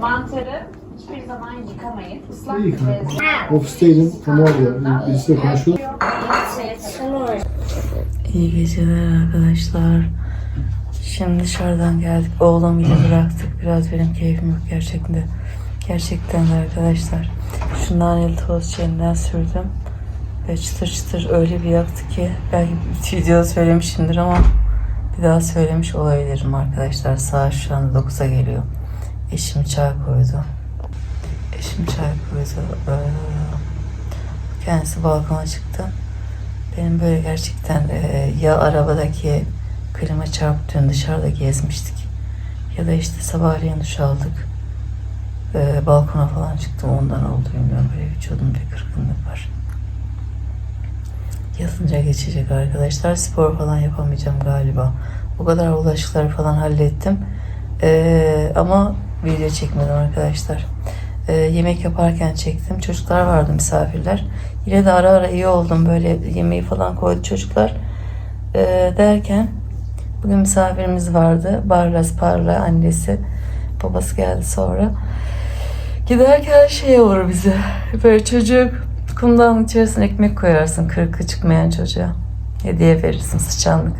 Mantarı hiçbir zaman yıkamayın. Islak İyi kanka. bezle. Ofisteydim. Tamam ya. Birisiyle konuşuyor. İyi geceler arkadaşlar. Şimdi dışarıdan geldik. Oğlum yine bıraktık. Biraz benim keyfim yok gerçekten. Gerçekten de arkadaşlar. Şu naneli toz şeyinden sürdüm. Ve çıtır çıtır öyle bir yaktı ki belki bir videoda söylemişimdir ama bir daha söylemiş olabilirim arkadaşlar. Saat şu anda 9'a geliyor. Eşim çay koydu. Eşim çay koydu. Ee, Kendisi balkona çıktı. Benim böyle gerçekten e, ya arabadaki klima çarptığında dışarıda gezmiştik ya da işte sabahleyin duş aldık. E, balkona falan çıktım ondan oldu bilmiyorum böyle vücudumda kırgınlık var. Yatınca geçecek arkadaşlar. Spor falan yapamayacağım galiba. O kadar bulaşıkları falan hallettim. E, ama video çekmedim arkadaşlar. E, yemek yaparken çektim. Çocuklar vardı misafirler. Yine de ara ara iyi oldum. Böyle yemeği falan koydu çocuklar. E, derken bugün misafirimiz vardı. Barlas Parla annesi. Babası geldi sonra. Giderken şey olur bize. Böyle çocuk kumdan içerisine ekmek koyarsın. Kırkı çıkmayan çocuğa. Hediye verirsin sıçanlık.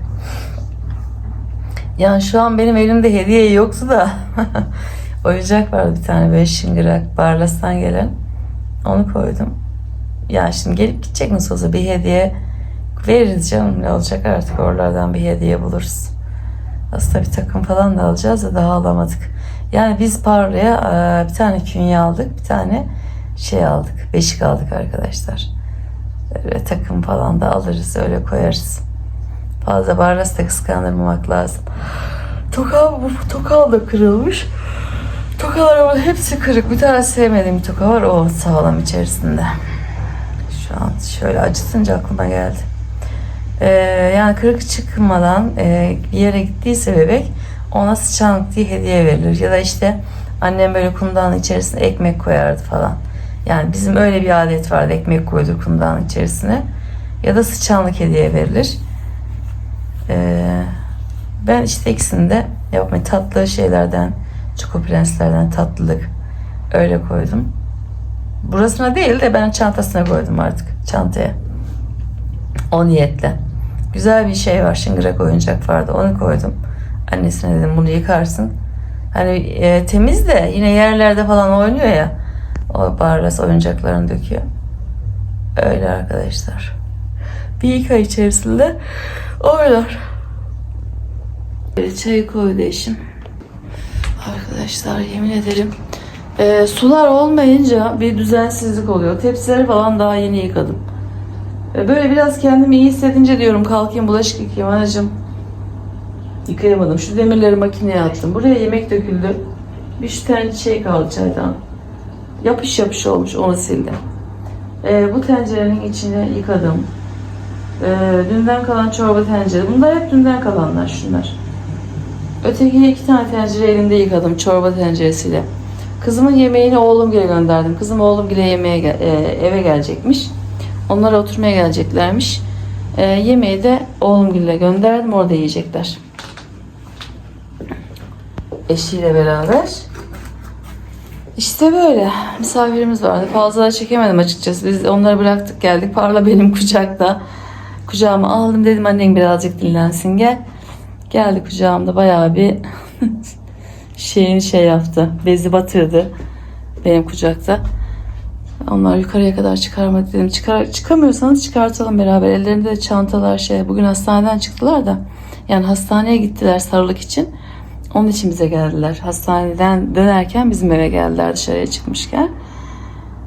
Yani şu an benim elimde hediye yoktu da oyuncak vardı bir tane böyle şıngırak Barlas'tan gelen. Onu koydum. Yani şimdi gelip gidecek nasıl olsa bir hediye veririz canım ne olacak artık oralardan bir hediye buluruz. Aslında bir takım falan da alacağız da daha alamadık. Yani biz Parla'ya e, bir tane künye aldık, bir tane şey aldık, beşik aldık arkadaşlar. Böyle takım falan da alırız, öyle koyarız. Fazla Barlas da kıskandırmamak lazım. Tokal, bu tokal da kırılmış. Tokalar hepsi kırık. Bir tane sevmediğim bir toka var. O sağlam içerisinde. Şu an şöyle acıtınca aklıma geldi. Ee, yani kırık çıkmadan e, bir yere gittiyse bebek ona sıçanlık diye hediye verilir. Ya da işte annem böyle kundanın içerisine ekmek koyardı falan. Yani bizim öyle bir adet vardı. Ekmek koydur kundanın içerisine. Ya da sıçanlık hediye verilir. Ee, ben işte ikisini de yapmayı tatlı şeylerden, çoko prenslerden tatlılık öyle koydum. Burasına değil de ben çantasına koydum artık çantaya. O niyetle. Güzel bir şey var şıngırak oyuncak vardı onu koydum. Annesine dedim bunu yıkarsın. Hani e, temiz de yine yerlerde falan oynuyor ya. O barlas oyuncaklarını döküyor. Öyle arkadaşlar. Bir iki ay içerisinde oynar. Böyle çayı koydu eşim. Arkadaşlar yemin ederim e, sular olmayınca bir düzensizlik oluyor. Tepsileri falan daha yeni yıkadım. E, böyle biraz kendimi iyi hissedince diyorum kalkayım bulaşık yıkayayım anacığım. Yıkayamadım. Şu demirleri makineye attım. Buraya yemek döküldü. Bir şu tane şey kaldı çaydan. Yapış yapış olmuş onu sildim. E, bu tencerenin içine yıkadım. E, dünden kalan çorba tencere. Bunlar hep dünden kalanlar şunlar. Öteki iki tane tencere elimde yıkadım çorba tenceresiyle. Kızımın yemeğini oğlum gile gönderdim. Kızım oğlum gile yemeğe e, eve gelecekmiş. Onlara oturmaya geleceklermiş. E, yemeği de oğlum gile gönderdim. Orada yiyecekler. Eşiyle beraber. İşte böyle. Misafirimiz vardı. Fazla da çekemedim açıkçası. Biz onları bıraktık geldik. Parla benim kucakta. Kucağıma aldım dedim annen birazcık dinlensin gel. Geldi kucağımda bayağı bir şeyin şey yaptı. Bezi batırdı benim kucakta. Onlar yukarıya kadar çıkarmadı dedim. Çıkar, çıkamıyorsanız çıkartalım beraber. Ellerinde de çantalar şey. Bugün hastaneden çıktılar da. Yani hastaneye gittiler sarılık için. Onun için bize geldiler. Hastaneden dönerken bizim eve geldiler dışarıya çıkmışken.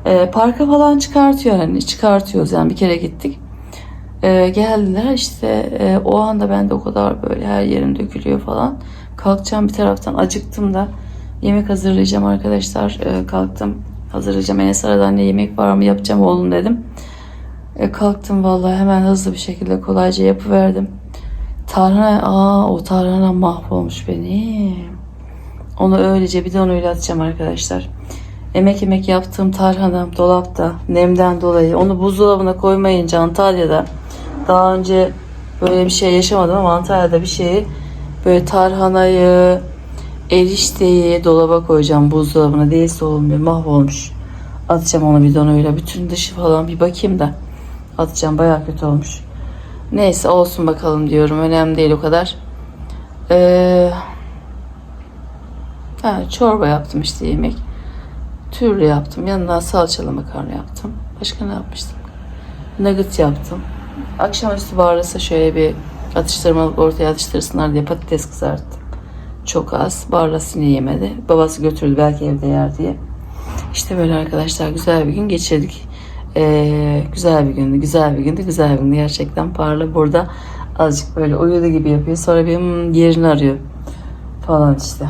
Ee, parka falan çıkartıyor hani çıkartıyoruz yani bir kere gittik. Ee, geldiler işte e, o anda ben de o kadar böyle her yerim dökülüyor falan. Kalkacağım bir taraftan acıktım da yemek hazırlayacağım arkadaşlar. Ee, kalktım hazırlayacağım. Enes aradı anne yemek var mı yapacağım oğlum dedim. E, kalktım vallahi hemen hızlı bir şekilde kolayca yapıverdim. Tarhana, aa o tarhana mahvolmuş benim. Onu öylece bir öyle atacağım arkadaşlar. Emek emek yaptığım tarhanam dolapta nemden dolayı. Onu buzdolabına koymayınca Antalya'da daha önce böyle bir şey yaşamadım ama Antalya'da bir şeyi böyle tarhanayı Erişteyi dolaba koyacağım buzdolabına. Değilse olmuyor. Mahvolmuş. Atacağım onu bidonuyla. Bütün dışı falan bir bakayım da. Atacağım. Bayağı kötü olmuş. Neyse olsun bakalım diyorum. Önemli değil o kadar. Ee, ha, çorba yaptım işte yemek. Türlü yaptım. Yanından salçalı makarna yaptım. Başka ne yapmıştım? Nugget yaptım. Akşamüstü bağırırsa şöyle bir atıştırmalık ortaya atıştırsınlar diye patates kızarttım. Çok az. Barlas yine yemedi. Babası götürdü belki evde yer diye. İşte böyle arkadaşlar güzel bir gün geçirdik. Ee, güzel bir gündü, güzel bir gündü, güzel bir gündü. Gerçekten Parla burada azıcık böyle uyudu gibi yapıyor. Sonra bir hmm, yerini arıyor falan işte.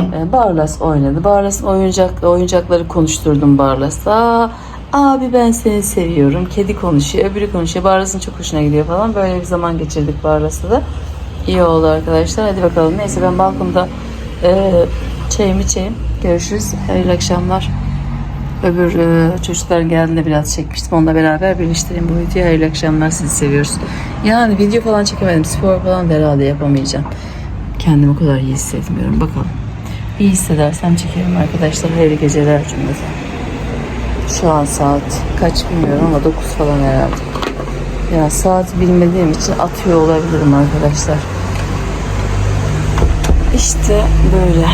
Ee, Barlas oynadı. Barlas'ın oyuncak, oyuncakları konuşturdum Barlas'a. Abi ben seni seviyorum. Kedi konuşuyor, öbürü konuşuyor. Barlas'ın çok hoşuna gidiyor falan. Böyle bir zaman geçirdik Barlas'la da. İyi oldu arkadaşlar. Hadi bakalım. Neyse ben balkonda e, çayımı içeyim. Görüşürüz. Hayırlı akşamlar. Öbür e, çocuklar geldiğinde biraz çekmiştim. Onunla beraber birleştireyim bu videoyu. Hayırlı akşamlar. Sizi seviyoruz. Yani video falan çekemedim. Spor falan da herhalde yapamayacağım. Kendimi o kadar iyi hissetmiyorum. Bakalım. İyi hissedersem çekerim arkadaşlar. Hayırlı geceler cümleten. Şu an saat kaç bilmiyorum ama 9 falan herhalde. Ya saat bilmediğim için atıyor olabilirim arkadaşlar. İşte böyle.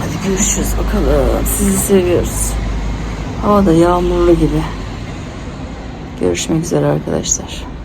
Hadi görüşürüz bakalım. Sizi seviyoruz. Hava da yağmurlu gibi. Görüşmek üzere arkadaşlar.